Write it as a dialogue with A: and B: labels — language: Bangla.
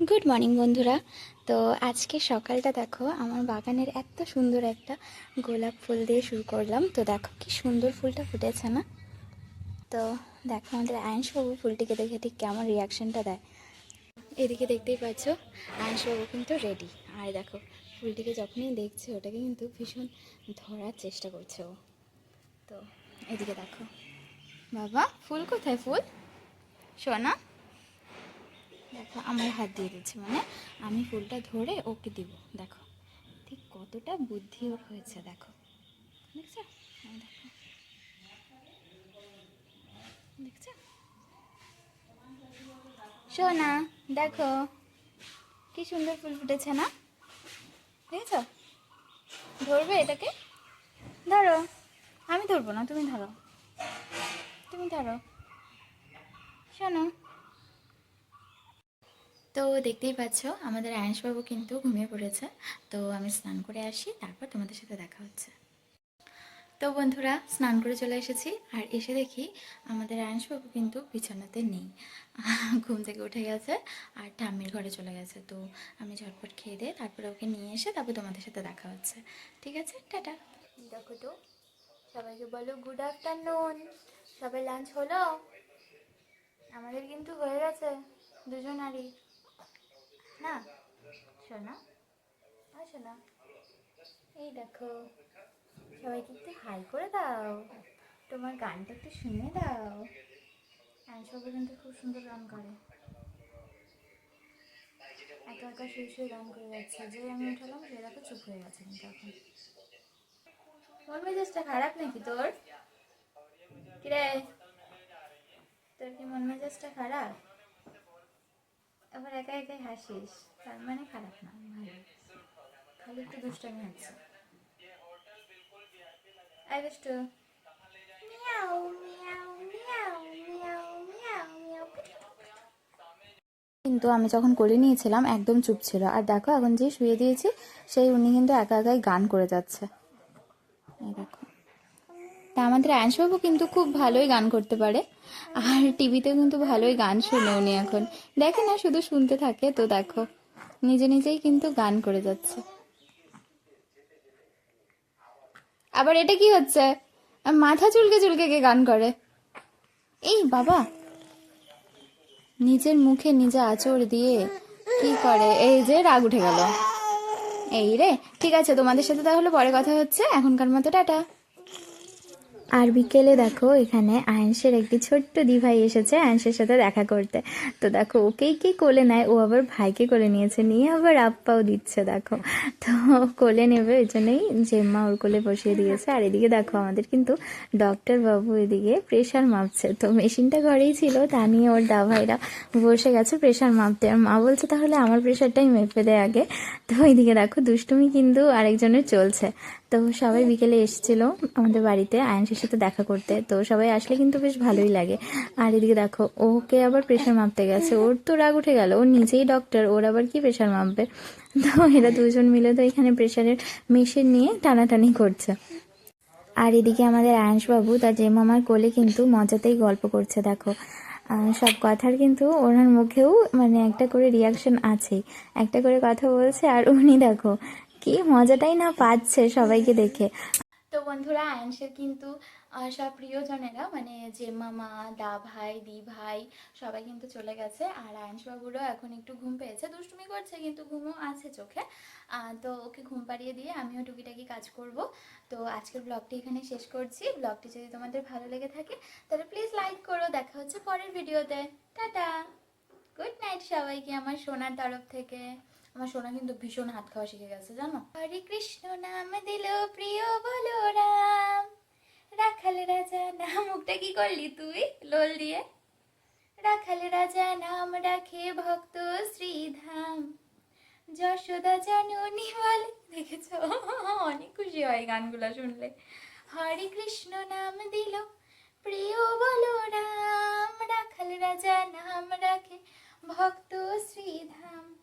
A: গুড মর্নিং বন্ধুরা। তো আজকে সকালটা দেখো, আমার বাগানের এত সুন্দর একটা গোলাপ ফুল দিয়ে শুরু করলাম। তো দেখো কি সুন্দর ফুলটা ফুটেছে না? তো দেখো আমাদের আয়নসবাবু ফুলটিকে দেখে ঠিক কেমন রিয়াকশনটা দেয়। এদিকে দেখতেই পাচ্ছ আয়নসবাবু কিন্তু রেডি আর দেখো, ফুলটিকে যখনই দেখছে, ওটাকে কিন্তু ভীষণ ধরার চেষ্টা করছে ও। তো এদিকে দেখো। বাবা, ফুল কোথায় ফুল? সোনা? দেখো, আমার হাত দিয়ে দিচ্ছে। মানে আমি ফুলটা ধরে ওকে দিব। দেখো, ঠিক কতটা বুদ্ধি ওর হয়েছে, দেখো। দেখছ? দেখো। দেখছ? শোনা দেখো, কি সুন্দর ফুল ফুটেছে না? দেখেছ? ধরবে এটাকে? ধরো। আমি ধরবো না, তুমি ধরো। তুমি ধরো। শোনো তো দেখতেই পাচ্ছ, আমাদের আয়ুষবাবু কিন্তু ঘুমিয়ে পড়েছে। তো আমি স্নান করে আসি, তারপর তোমাদের সাথে দেখা হচ্ছে। তো বন্ধুরা, স্নান করে চলে এসেছি, আর এসে দেখি আমাদের আয়ুষবাবু কিন্তু বিছানাতে নেই। ঘুম থেকে উঠে গেছে, আর ঠাম্মির ঘরে চলে গেছে। তো আমি ঝটপট খেয়ে দিয়ে তারপরে ওকে নিয়ে এসে তারপর তোমাদের সাথে দেখা হচ্ছে। ঠিক আছে? টাটা। দেখো তো, সবাইকে বলো গুড আফটারনুন সবাই লাঞ্চ হলো? আমাদের কিন্তু হয়ে গেছে, দুজনারই। না, শোনা। আর শোনা। এই দেখো সবাইকে একটু হাই করে দাও? তোমার গানটা একটু শুনে দাও। সবাই কিন্তু খুব সুন্দর গান করে। একা একা শুয়ে শুয়ে গান করে যাচ্ছে। যে আমি উঠালাম সে দেখো চুপ হয়ে গেছে কিন্তু এখন। মন মেজাজটা খারাপ নাকি তোর? কিরে? তোর কি মন মেজাজটা খারাপ? আবার একা একাই হাসিস, তার মানে খারাপ না, ভালো। খালি একটু দুষ্টামি হচ্ছে। কিন্তু আমি যখন কোলে নিয়েছিলাম, একদম চুপ ছিল। আর দেখো, এখন যে শুয়ে দিয়েছি, সেই উনি কিন্তু একা একাই গান করে যাচ্ছে। দেখো। তা আমাদের আয়নসবাবু কিন্তু খুব ভালোই গান করতে পারে। আর টিভিতে কিন্তু ভালোই গান শুনে উনি এখন। দেখে না, শুধু শুনতে থাকে, তো দেখো। নিজে নিজেই কিন্তু গান করে যাচ্ছে। আবার এটা কি হচ্ছে? মাথা চুলকে চুলকে কে গান করে? এই বাবা! নিজের মুখে নিজে আঁচড় দিয়ে কি করে? এই যে রাগ উঠে গেল। এই রে, ঠিক আছে, তোমাদের সাথে তাহলে পরে কথা হচ্ছে। এখনকার মতো টাটা। আর বিকেলে দেখো, এখানে আয়েন্সের একটি ছোট্ট দিভাই এসেছে আয়েন্সের সাথে দেখা করতে। তো দেখো, ওকেই কি কোলে নেয়? ও আবার ভাইকে কোলে নিয়েছে। নিয়ে আবার আপ্পাও দিচ্ছে, দেখো। তো কোলে নেবে ওই জন্যই জেম্মা ওর কোলে বসিয়ে দিয়েছে। আর এদিকে দেখো, আমাদের কিন্তু ডক্টর বাবু এদিকে প্রেশার মাপছে। তো মেশিনটা ঘরেই ছিল, তা নিয়ে ওর দাভাইরা বসে গেছে প্রেশার মাপতে। আর মা বলছে, তাহলে আমার প্রেশারটাই মেপে দেয় আগে। তো ওইদিকে দেখো, দুষ্টুমি কিন্তু আরেকজনের চলছে। তো সবাই বিকেলে এসেছিল আমাদের বাড়িতে আয়নসের সাথে দেখা করতে। তো সবাই আসলে কিন্তু বেশ ভালোই লাগে। আর এদিকে দেখো, ওকে আবার প্রেশার মাপতে গেছে। ওর তো রাগ উঠে গেল। ও নিজেই ডক্টর ওর আবার কি প্রেশার মাপবে? তো এরা দুজন মিলে তো এখানে প্রেশারের মেশিন নিয়ে টানাটানি করছে। আর এদিকে আমাদের আয়ুষবাবু তার যে মামার কোলে কিন্তু মজাতেই গল্প করছে, দেখো। সব কথার কিন্তু ওনার মুখেও মানে একটা করে রিয়াকশন আছেই। একটা করে কথা বলছে আর উনি দেখো কি মজাটাই না পাচ্ছে সবাইকে দেখে। তো বন্ধুরা আয়ুষের কিন্তু সব প্রিয়জনেরা মানে যে মামা দা ভাই, দি ভাই, সবাই কিন্তু চলে গেছে। আর আয়ুষবাবুরও এখন একটু ঘুম পেয়েছে। দুষ্টুমি করছে, কিন্তু ঘুমও আছে চোখে। তো ওকে ঘুম পাড়িয়ে দিয়ে আমিও টুকিটাকি কাজ করব। তো আজকের ব্লগটি এখানে শেষ করছি। ব্লগটি যদি তোমাদের ভালো লেগে থাকে, তাহলে প্লিজ লাইক করো। দেখা হচ্ছে পরের ভিডিওতে। টাটা! গুড নাইট সবাইকে আমার সোনার তরফ থেকে। আমার সোনা কিন্তু ভীষণ হাত খাওয়া শিখে গেছে, জানো? হরে কৃষ্ণ নাম দিল প্রিয় বলো রাম রাখাল রাজা না মুখটা কি করলি তুই? লোল দিয়ে। রাখাল রাজা নাম রাখে ভক্ত শ্রীধাম। যশোদা জননী বলে দেখেছ? অনেক খুশি হয় গানগুলো শুনলে। হরে কৃষ্ণ নাম দিল প্রিয় বলো রাম রাখাল রাজা নাম রাখে ভক্ত শ্রীধাম।